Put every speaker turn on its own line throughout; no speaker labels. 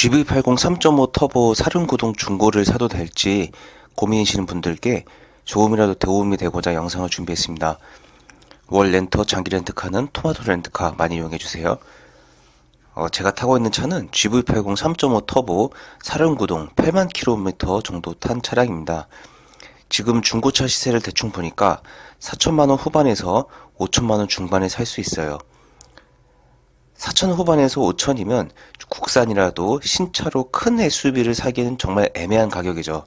GV80 3.5 터보 사륜구동 중고를 사도 될지 고민이시는 분들께 조금이라도 도움이 되고자 영상을 준비했습니다. 월 렌터 장기 렌트카는 토마토 렌트카 많이 이용해 주세요. 어, 제가 타고 있는 차는 GV80 3.5 터보 사륜구동 8만 킬로미터 정도 탄 차량입니다. 지금 중고차 시세를 대충 보니까 4천만 원 후반에서 5천만 원 중반에 살 수 있어요. 4천 후반에서 5천이면 국산이라도 신차로 큰 SUV를 사기에는 정말 애매한 가격이죠.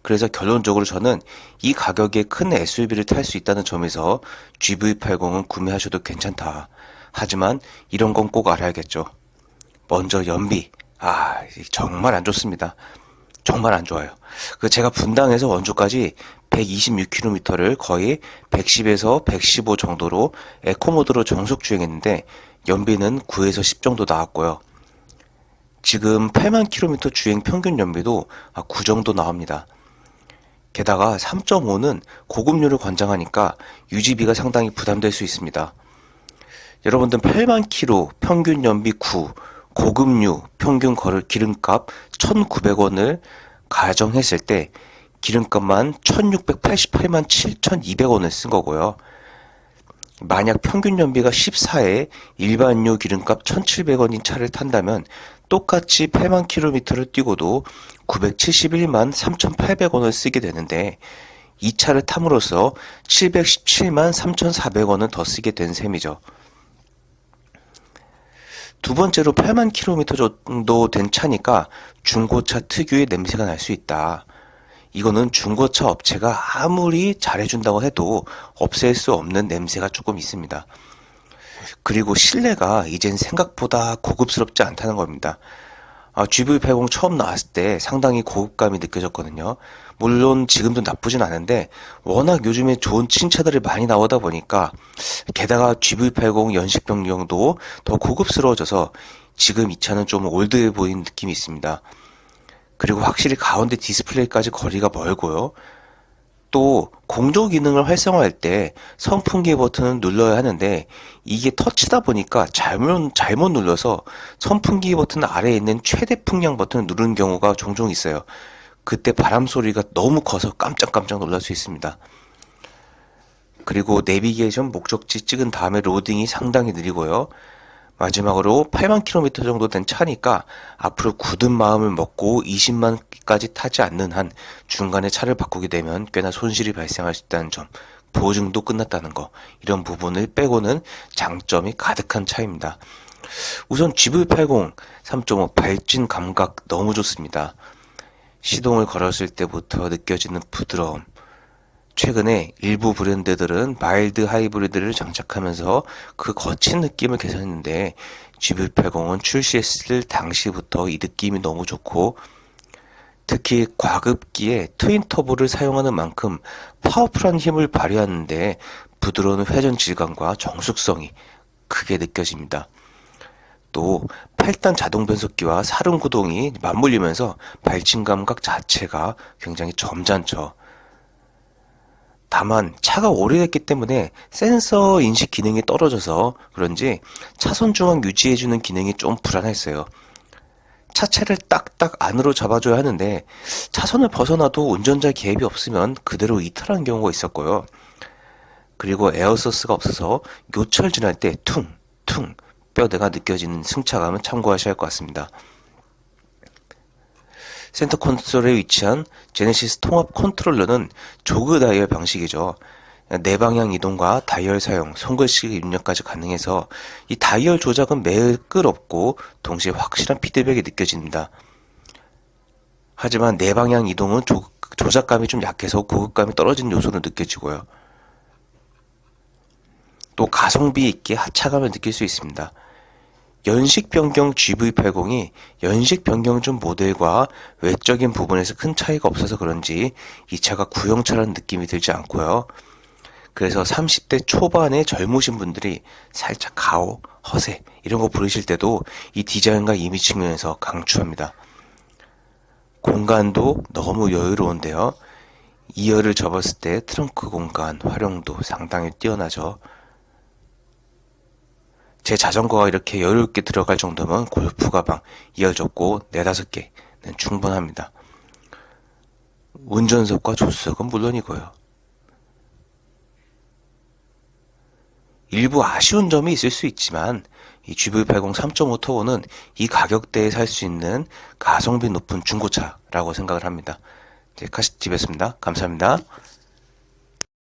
그래서 결론적으로 저는 이 가격에 큰 SUV를 탈 수 있다는 점에서 GV80은 구매하셔도 괜찮다. 하지만 이런 건 꼭 알아야겠죠. 먼저 연비. 아, 정말 안 좋습니다. 정말 안 좋아요. 그 제가 분당에서 원주까지 126km를 거의 110에서 115 정도로 에코모드로 정속 주행했는데 연비는 9에서 10 정도 나왔고요. 지금 8만 킬로미터 주행 평균 연비도 9 정도 나옵니다. 게다가 3.5는 고급류를 권장하니까 유지비가 상당히 부담될 수 있습니다. 여러분들 8만 킬로 평균 연비 9, 고급류 평균 거를 기름값 1,900원을 가정했을 때 기름값만 1,688만 7,200원을 쓴 거고요. 만약 평균 연비가 14에 일반유 기름값 1,700원인 차를 탄다면 똑같이 8만 킬로미터를 뛰고도 971만 3,800원을 쓰게 되는데 이 차를 탐으로써 717만 3,400원을 더 쓰게 된 셈이죠. 두 번째로 8만 킬로미터 정도 된 차니까 중고차 특유의 냄새가 날 수 있다. 이거는 중고차 업체가 아무리 잘해준다고 해도 없앨 수 없는 냄새가 조금 있습니다. 그리고 실내가 이젠 생각보다 고급스럽지 않다는 겁니다. 아, GV80 처음 나왔을 때 상당히 고급감이 느껴졌거든요. 물론 지금도 나쁘진 않은데 워낙 요즘에 좋은 신차들이 많이 나오다 보니까 게다가 GV80 연식 변경도 더 고급스러워져서 지금 이 차는 좀 올드해 보이는 느낌이 있습니다. 그리고 확실히 가운데 디스플레이까지 거리가 멀고요. 또 공조 기능을 활성화할 때 선풍기 버튼을 눌러야 하는데 이게 터치다 보니까 잘못 잘못 눌러서 선풍기 버튼 아래에 있는 최대 풍량 버튼을 누르는 경우가 종종 있어요. 그때 바람 소리가 너무 커서 깜짝깜짝 놀랄 수 있습니다. 그리고 내비게이션 목적지 찍은 다음에 로딩이 상당히 느리고요. 마지막으로 8만 킬로미터 정도 된 차니까 앞으로 굳은 마음을 먹고 20만까지 타지 않는 한 중간에 차를 바꾸게 되면 꽤나 손실이 발생할 수 있다는 점, 보증도 끝났다는 거, 이런 부분을 빼고는 장점이 가득한 차입니다. 우선 GV80 3.5 발진 감각 너무 좋습니다. 시동을 걸었을 때부터 느껴지는 부드러움, 최근에 일부 브랜드들은 마일드 하이브리드를 장착하면서 그 거친 느낌을 개선했는데 GV80은 출시했을 당시부터 이 느낌이 너무 좋고 특히 과급기에 트윈 터보를 사용하는 만큼 파워풀한 힘을 발휘하는데 부드러운 회전 질감과 정숙성이 크게 느껴집니다. 또 8단 자동 변속기와 사륜 구동이 맞물리면서 발진 감각 자체가 굉장히 점잖죠. 다만 차가 오래됐기 때문에 센서 인식 기능이 떨어져서 그런지 차선 중앙 유지해주는 기능이 좀 불안했어요. 차체를 딱딱 안으로 잡아줘야 하는데 차선을 벗어나도 운전자 개입이 없으면 그대로 이탈하는 경우가 있었고요. 그리고 에어서스가 없어서 요철 지날 때 퉁 퉁 뼈대가 느껴지는 승차감은 참고하셔야 할 것 같습니다. 센터 콘솔에 위치한 제네시스 통합 컨트롤러는 조그 다이얼 방식이죠. 네 방향 이동과 다이얼 사용, 손글씨 입력까지 가능해서 이 다이얼 조작은 매끄럽고 동시에 확실한 피드백이 느껴집니다. 하지만 네 방향 이동은 조, 조작감이 좀 약해서 고급감이 떨어지는 요소로 느껴지고요. 또 가성비 있게 하차감을 느낄 수 있습니다. 연식 변경 GV80이 연식 변경 중 모델과 외적인 부분에서 큰 차이가 없어서 그런지 이 차가 구형차라는 느낌이 들지 않고요. 그래서 30대 초반의 젊으신 분들이 살짝 가오, 허세 이런 거 부르실 때도 이 디자인과 이미지 측면에서 강추합니다. 공간도 너무 여유로운데요. 2열을 접었을 때 트렁크 공간 활용도 상당히 뛰어나죠. 제 자전거가 이렇게 여유롭게 들어갈 정도면 골프 가방 2열 접고 4, 5개는 충분합니다. 운전석과 조수석은 물론이고요. 일부 아쉬운 점이 있을 수 있지만 이 GV80 3.5 터보는 이 가격대에 살 수 있는 가성비 높은 중고차라고 생각을 합니다. 이제 카시집이었습니다. 감사합니다.